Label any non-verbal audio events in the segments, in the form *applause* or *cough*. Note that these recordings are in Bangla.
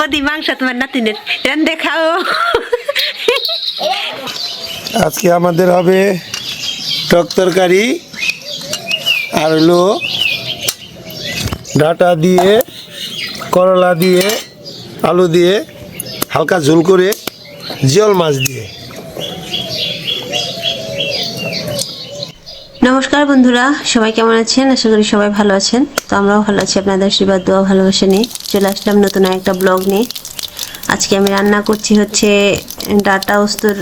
বদি মাংস তোমার নাতিনের। রান দেখাও। আজকে আমাদের হবে টক তরকারি আর হলো ডাটা দিয়ে, করলা দিয়ে, আলু দিয়ে, হালকা ঝোল করে জিয়ল মাছ দিয়ে। নমস্কার বন্ধুরা, সবাই কেমন আছেন? আশা করি সবাই ভালো আছেন। তো আমরাও ভালো আছি, আপনাদের আশীর্বাদ, দোয়া, ভালোবাসা নিয়ে চলে আসলাম নতুন একটা ব্লগ নিয়ে। আজকে আমি রান্না করছি হচ্ছে ডাটা ওস্তর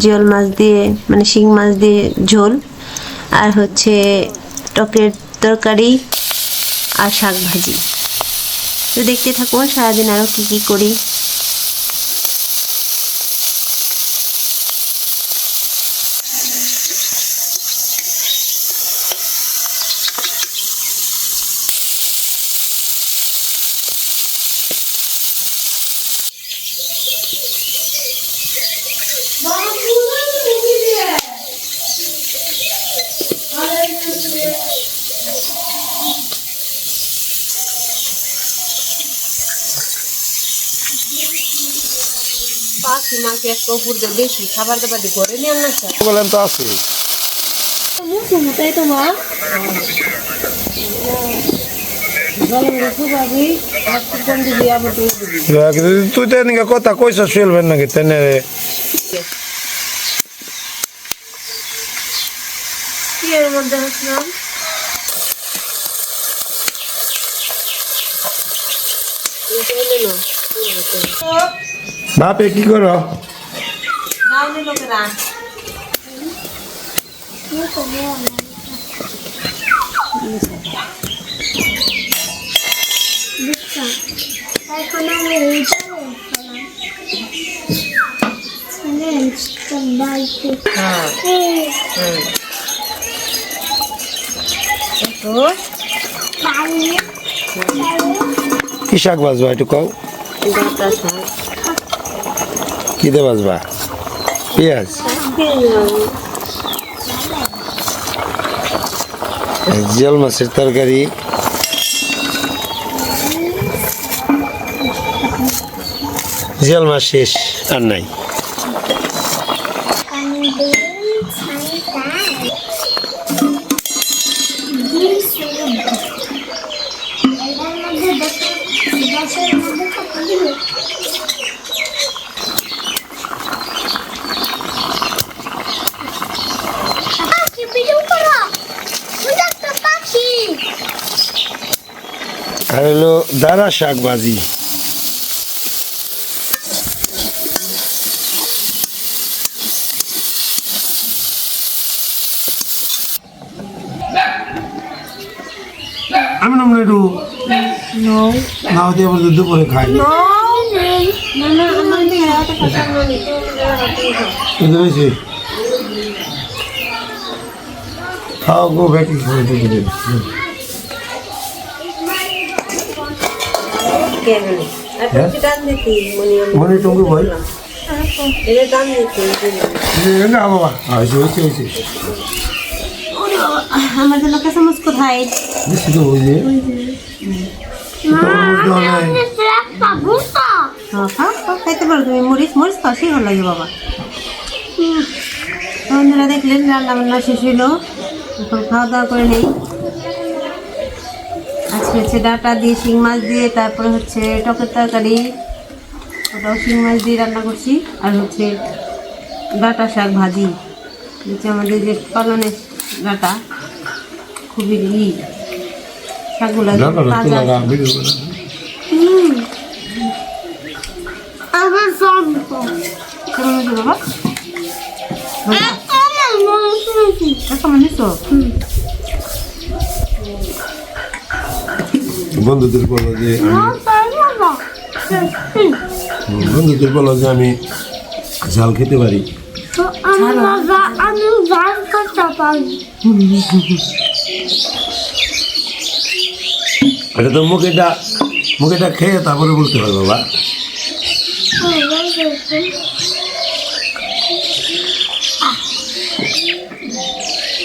জিওল মাছ দিয়ে মানে শিং মাছ দিয়ে ঝোল, আর হচ্ছে টকের তরকারি আর শাক ভাজি। তো দেখতে থাকুন, সারাদিন আরও কী কী করি। মাকে একটা উপর দিয়ে? বেশি খাবার দাবার দিয়ে ঘরে নিয়ে আনা বললেন তো আছে। তাই তো মা তুই তো এনেকে কথা কইস শুনবেন নাকি তেনে মধ্যে হচ্ছিলাম বাপে কি করো? কি শাক বাজবা একটু কও? শাক বাজবা। পেঁয়াজ। জিয়াল মাছের তরকারি। জিয়াল মাছ শেষ। আর নাই। পাখি আর হলো দাঁড়া শাক ভাজি আমি নাম একটু নাও দিয়ে বলতে দুপুরে খাই। কিন্তু বেশি খাও গো ব্যাকি খাওয়া দিতে কে গেলে হ্যাঁ? টান দিতি মনি মনে টুঙ্গু আমাদের সমস্ত কোথায়? খাইতে পারো তুমি মরিচ মরিচ তো সেই ভালো লাগে বাবা। বন্ধুরা দেখলেন রান্না বান্না শেষ হইল। এখন খাওয়া দাওয়া করে নেই। আজকে হচ্ছে ডাটা দিয়ে শিং মাছ দিয়ে তারপরে হচ্ছে টকের তরকারি ওটাও শিং মাছ দিয়ে রান্না করছি। আর হচ্ছে ডাটা শাক ভাজি। হচ্ছে আমাদের যে পালনের ডাটা খুবই ই। শাকগুলো কেমন হয়েছে বাবা? মনে কেমন হয়েছো বন্ধুদের বলো যে আমি বন্ধুদের বলো যে আমি ঝাল খেতে পারি। এটা তো মুখেটা মুখেটা খেয়ে তারপরে বলতে হবে বাবা।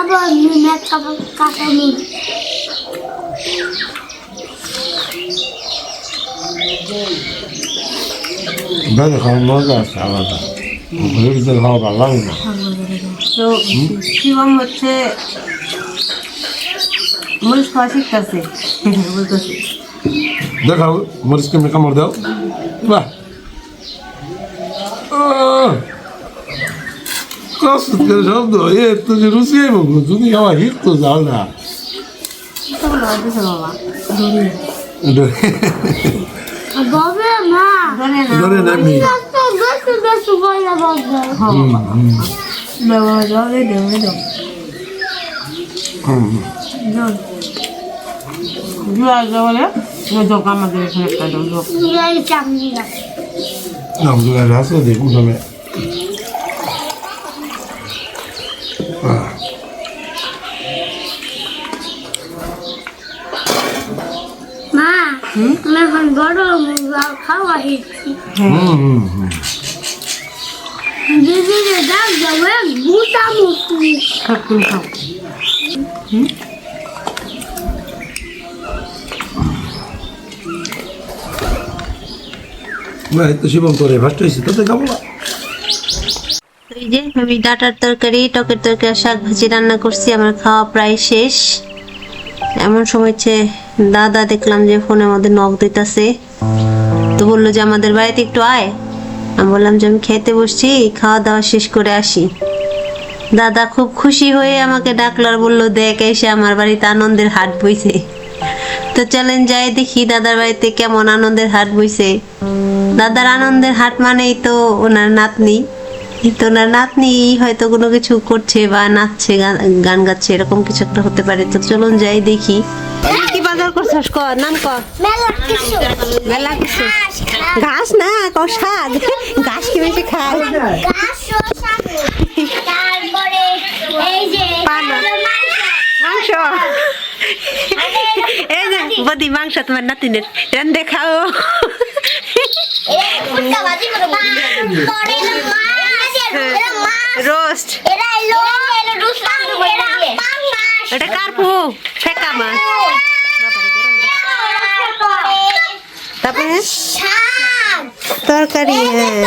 আবার নুনের বাইরে খাওয়ার মজা আছে আলাদা ঘরের ভিতরে খাওয়া ভালো লাগে না তো শিবম হচ্ছে মরিচ খাওয়া শিখতেছে। বলতেছে। দেখাও মরিচকে আমি কামড় দাও। বাহ। আহ! কষ্ট করে শব্দ। এ তো যে রুচি আইব যদি আমার হিট তো যাও না। *laughs* বাবা মা ধরে না। ধরে নামি তো বেশি বেশি বলে বাবা দাও দাও দে দাও দাও দাও জুয়া বলে যোগ আমাদের এখানে একটা দাও যোগ এই চামড়া নামগুলো আছে দেখুন আমি মা খাওয়া ডাক যাবে গুটা খাও না এই তো শিবম করে ফার্স্ট হয়েছে তাতে খাব না? এই যে আমি ডাটার তরকারি টকের তরকারি আর শাক ভাজি রান্না করছি আমার খাওয়া প্রায় শেষ। এমন সময় হচ্ছে দাদা দেখলাম যে ফোনের মধ্যে নখ দিতেছে। তো বলল যে, আমাদের বাড়িতে একটু আয়। আমি বললাম যে, আমি খেতে বসছি খাওয়া দাওয়া শেষ করে আসি। দাদা খুব খুশি হয়ে আমাকে ডাকলো আর বলল, দেখ, এসে আমার বাড়িতে আনন্দের হাট বইছে। তো চলেন যাই দেখি দাদার বাড়িতে কেমন আনন্দের হাট বইছে। দাদার আনন্দের হাট মানেই তো ওনার নাতনি। তো ওনার নাতনি হয়তো কোনো কিছু করছে বা নাচছে গান- গাচ্ছে, এরকম কিছু একটা হতে পারে। তো চলুন যাই দেখি। বাজার করছস? ক নাম ক? মেলা কিছু। ঘাস না ক শাক। ঘাস কি বেশি খায়। মাংস। এই যে বদি মাংস তোমার নাতিনের। রান দেখাও। ফুটকা ভাজি করব পরে মাছ। এরা মাছ। রোস্ট। এটা ফেকা মাছ তারপরে? তরকারি হ্যাঁ।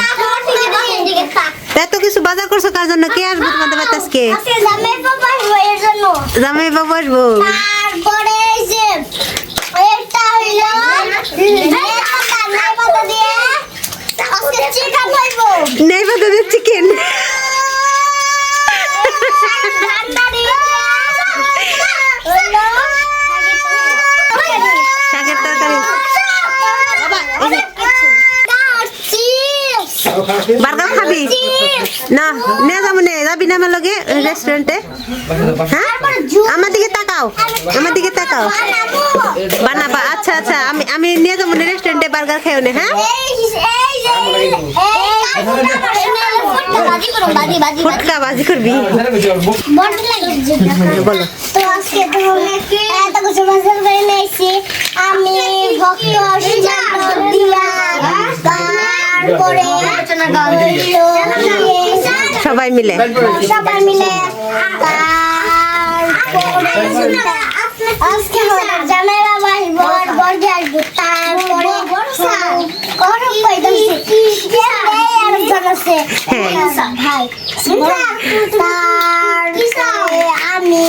এত কিছু বাজার করছ কার জন্য? কে আসব তোমাদের বাড়িতে আজকে? জামাই বাবা এর জামাই বাবু আসব। তারপরে যে এটা হইল নাই পাতা দিয়ে। আজকে চিকেন হইবো। নেই বাজারে চিকেন রান্না দিয়ে হইল শাকের তরকারি বার্গার খাবি না নে যাব নে যাবি না আমার লগে রেস্টুরেন্টে হ্যাঁ? আমার দিকে তাকাও আমার দিকে তাকাও। বানাবা আচ্ছা আচ্ছা আমি আমি নিয়ে যাব না রেস্টুরেন্টে বার্গার খাইও না হ্যাঁ? ফুটকা বাজি করবি? বলো। আমি ভক্ত তারপরে সবাই মিলে। সবাই মিলে আজকে হলো জামাই বাবা আসব আর বর্গে আসব তারপরে গরম পাইতাম আরেকজন আছে ভাই আমি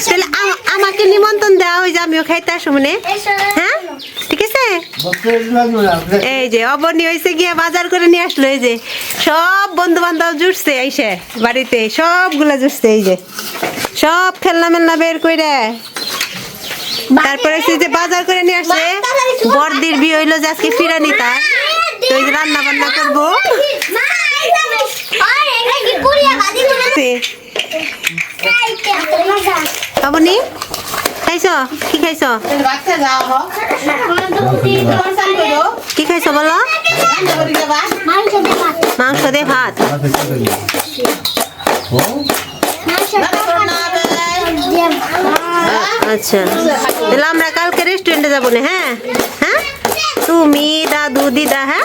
তাহলে আমাকে নিমন্ত্রণ দেওয়া হয়ে যে আমিও খাইতে আসব হ্যাঁ? এই যে অবনী হয়েছে গিয়ে বাজার করে নিয়ে আসলো এই যে সব বন্ধু বান্ধব জুটছে আইসে বাড়িতে সবগুলা জুটছে এই যে সব খেলনা মেলনা বের করে তারপরে সে যে বাজার করে নিয়ে আসছে বর্দির বিয়ে হইল যে আজকে ফিরানি তার তো এই যে রান্না বান্না করব অবনী? খাইছ? কি খাইছ? কি খাইছ বলো? মাংস দিয়ে ভাত। আচ্ছা। তাহলে আমরা কালকে রেস্টুরেন্টে যাব না হ্যাঁ? হ্যাঁ? তুমি, দাদু, দিদা হ্যাঁ?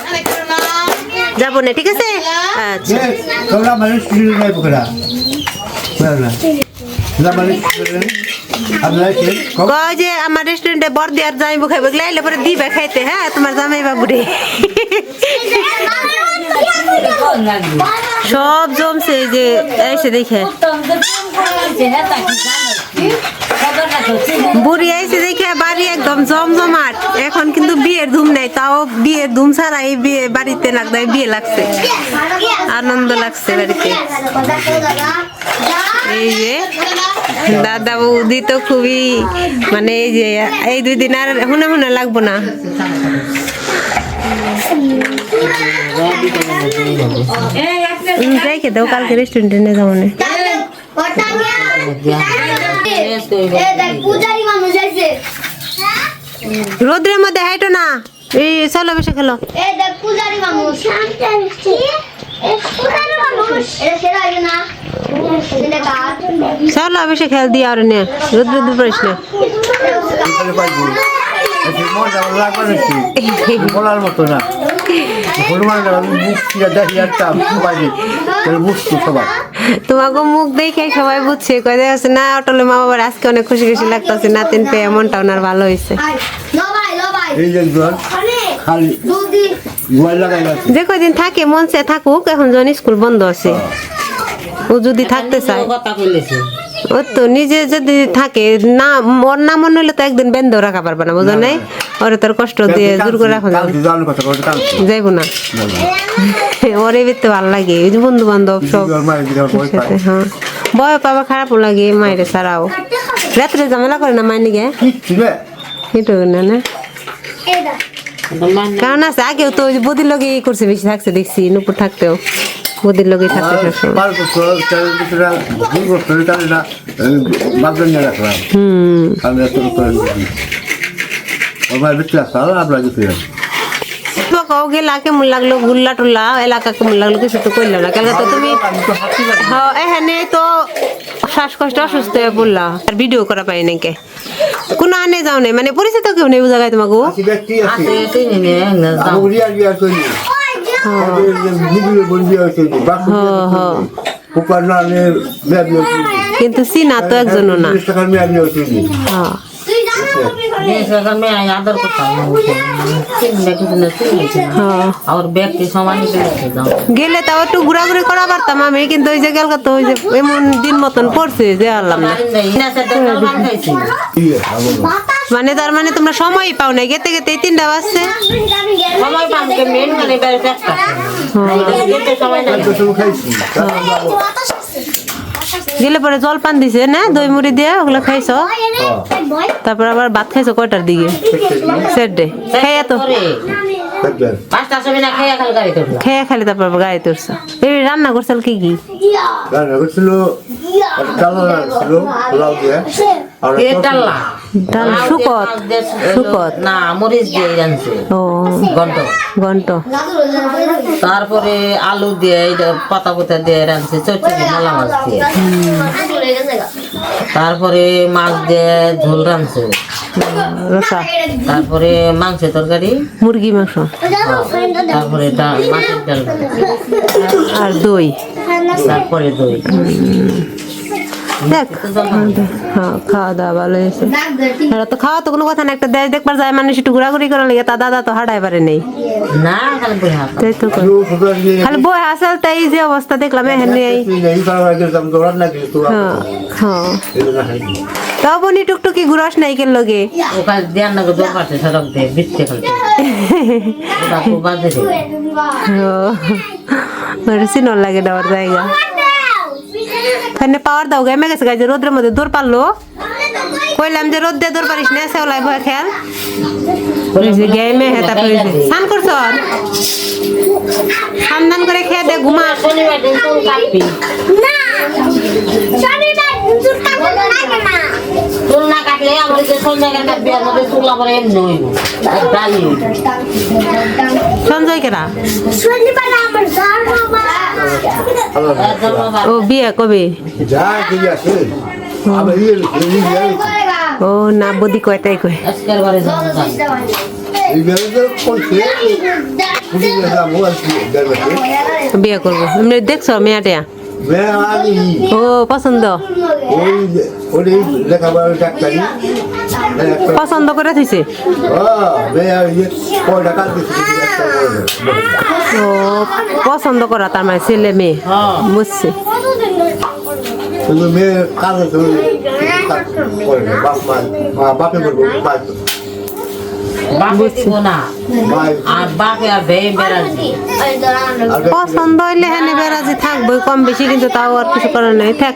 যাব না, ঠিক আছে? আচ্ছা। কয় যে আমার রেস্টুরেন্টে বর্দি আর জামাইবু খাইবে লাইলে পরে দিবে খাইতে হ্যাঁ? তোমার জামাই বাবুরে। সব জমছে যে এসে দেখে। বুড়ি আইসে দেখে বাড়ি একদম জমজমাট। এখন কিন্তু বিয়ের ধুম নাই, তাও বিয়ের ধুম ছাড়া এই বিয়ে বাড়িতে লাগবে বিয়ে লাগছে। আনন্দ লাগছে বাড়িতে। এই যে দাদা বৌদি তো খুবই মানে এই যে এই দুই দিন আর হুনে হুনে লাগবো না। রেখে দাও কালকে রেস্টুরেন্টে নিয়ে যাব না। রোদ্রের মধ্যে হাইটো না। এই, চলো বেশি খেলো। চলো বেশি খেল, দিয়ে আর নে। রোদ্রে বলার মতো না। হনুমান মুখ তোমাকে মুখ দেখে সবাই বুঝছে কয়ে আছে, না অটলে মা বাবার আজকে অনেক খুশি খুশি লাগতেছে, নাতিন পেয়ে মনটা ওনার ভালো হয়েছে যে খালি যে কয়দিন থাকে সে থাকুক, এখন যখন স্কুল বন্ধ আছে, ও যদি থাকতে চায়। ও তো নিজে যদি থাকে না ওর না মনে হলে তো একদিন বেঁধেও রাখা পারবে না বুঝো নাই? ওরে তোর কষ্ট দিয়ে জোর করে রাখা কথা না। ওরে বেতে ভালো লাগে ওই যে বন্ধু বান্ধব সব হ্যাঁ। বয় পাবা খারাপও লাগে মায়ের ছাড়াও। রাত্রে ঝামেলা করে না মায়ের নিগে কিচ্ছু না সেইটো না কারণ আছে? আগেও তো ওই যে বদির লগে ই করছে বেশি থাকছে দেখছি নুপুর থাকতেও। লগে থাকতে সবসময়। পাঁচ বছর চার বছর দুই বছর তাহলে না বাগদান নিয়ে রাখলাম। হুম। আমি এত করে ওর মায়ের বিচ্ছে আসতে হবে আপনার কিছু তো কও গেলা কেমন লাগল গুল্লা টুল্লা এলাকা কেমন লাগল কিছু তো কইলো না। তো তুমি হ্যাঁ এখানে তো শ্বাসকষ্ট অসুস্থ হয়ে পড়লা। আর ভিডিও করা পাই নাকি কোনো আনে যাও নাই মানে পরিচিত কেউ নেই জায়গায় তোমাকে কিন্তু চিনা তো একজনও না। হ্যাঁ হ্যাঁ গেলে তাও একটু ঘোরাঘুরি করা পারতাম আমি, কিন্তু ওই যে গেল তো ওই যে এমন দিন মতন পড়ছে, যে আল্লাহ না খাইছি মানে তার মানে তোমরা সময় পাও না। গেতে গেতে এই তিনটা বাজছে। সময় মেন মানে একটা সময় না গেলে পরে জল পান দিছে না? দই মুড়ি দিয়ে ওগুলো খাইছো? তারপর আবার ভাত খাইছো কয়টার দিকে? সেট ডে খাইয়া তো। খেয়ে খাল তারপর আবার গাড়িতে এই রান্না করছিল কি কি? রান্না করছিল ছিল দিয়ে আর ডাল শুকত শুকত না মরিচ দিয়ে জানছে। ও গন্ড ঘন্ট। তারপরে আলু দিয়ে এইটা পাতা পাতা দিয়ে রাঁধছে চচ্চড়ি মলা মাছ দিয়ে। তারপরে মাছ দিয়ে ঝোল রাঁধছে। রসা। তারপরে মাংসের তরকারি। মুরগি মাংস। তারপরে ডাল মাছের ডাল আর দই। তারপরে দই। দেখ। হ্যাঁ খাওয়া দাওয়া ভালো হয়েছে। এরা তো খাওয়া তো কোনো কথা না একটা দেশ দেখবার যায় মানুষ একটু ঘোরাঘুরি করার লেগে তা দাদা তো হাঁটাই পারে নেই। খালি বই হাত তাই তো খালি বই আসল তাই যে অবস্থা দেখলাম হ্যাঁ হ্যাঁ। তাও বনি টুকটুকি ঘুরাস নাই কেন লগে। *laughs* রে। সিনর লাগে দেওয়ার জায়গা। এখানে পাওয়ার দাও গেমে গেছে গাইছে রোদ্রের মধ্যে দৌড় পারল। কইলাম যে রোদ দিয়ে দৌড় পারিস না সেওলাই ভয় খেয়াল গেমে হেতা পড়েছে স্নান করছ? সান্দান করে খেয়ে দে ঘুমা। না কাটলে আমার যে মধ্যে চুল এমনি হইব। সঞ্জয় ধন্যবাদ ও বিয়ে কবে? ও না বদি কয় তাই কয়। বিয়ে করব। এমনি দেখছ মেয়াটিয়া মেয়ে আমি ও পছন্দ? পছন্দ করে থইছে? ও পছন্দ করা তার মানে ছেলে মেয়ে। হ্যাঁ বুঝছি। পছন্দ হইলে হ্যাঁ বেরাজি থাকবে কম বেশি কিন্তু তাও আর কিছু করার নাই। থাক।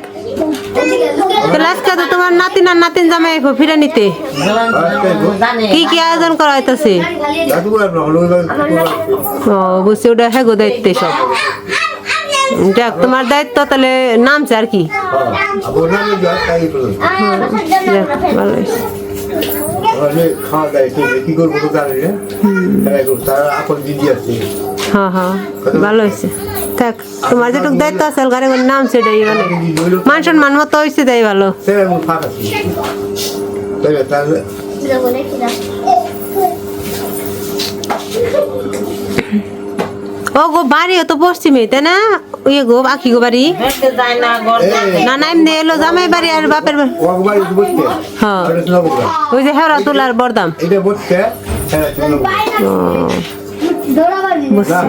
তাহলে আজকে তো তোমার নাতিন আর নাতিন জামাই ফিরে নিতে। কি কি আয়োজন করা ও বুঝছি ওটা হ্যাঁ গো দায়িত্ব সব। যাক তোমার দায়িত্ব তাহলে নামছে আর কি। আবার না যা তাই বলো যাক, ভালো তাহলে খাওয়া দাওয়া কি কি করব তো জানি না। তারা আপন দিদি আছে। হ্যাঁ হ্যাঁ ভালো হয়েছে। থাক তোমার যেটুকু দায়িত্ব আছে ঘরে ঘরে নামছে এটাই দিদি হইল মান সম্মান মতো হয়েছে তাই ভালো। ফাঁকা ও গো বাড়িও তো পশ্চিমে তাই না? ইয়ে গো আখি গো বাড়ি। না না না এমনি এলো জামাই বাড়ি আর বাপের বাড়ি। হ্যাঁ। ওই যে হেওড়া তোলার বরদাম হ্যাঁ বুঝছি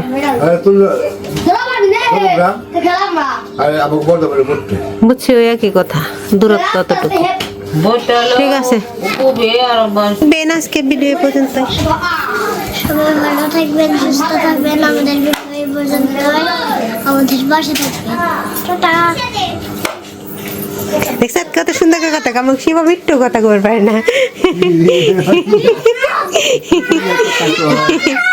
বুঝছি ওই একই কথা দূরত্ব অতটুকু। ঠিক আছে। বেন আজকে ভিডিও পর্যন্ত সবাই ভালো থাকবেন সুস্থ থাকবেন। আমাদের বিষয় পর্যন্ত। আমাদের বাসা থাকবেন। টাটা। দেখছেন কত সুন্দর করে কথা কামুক শিবা মিট্টু কথা করবে না। *laughs*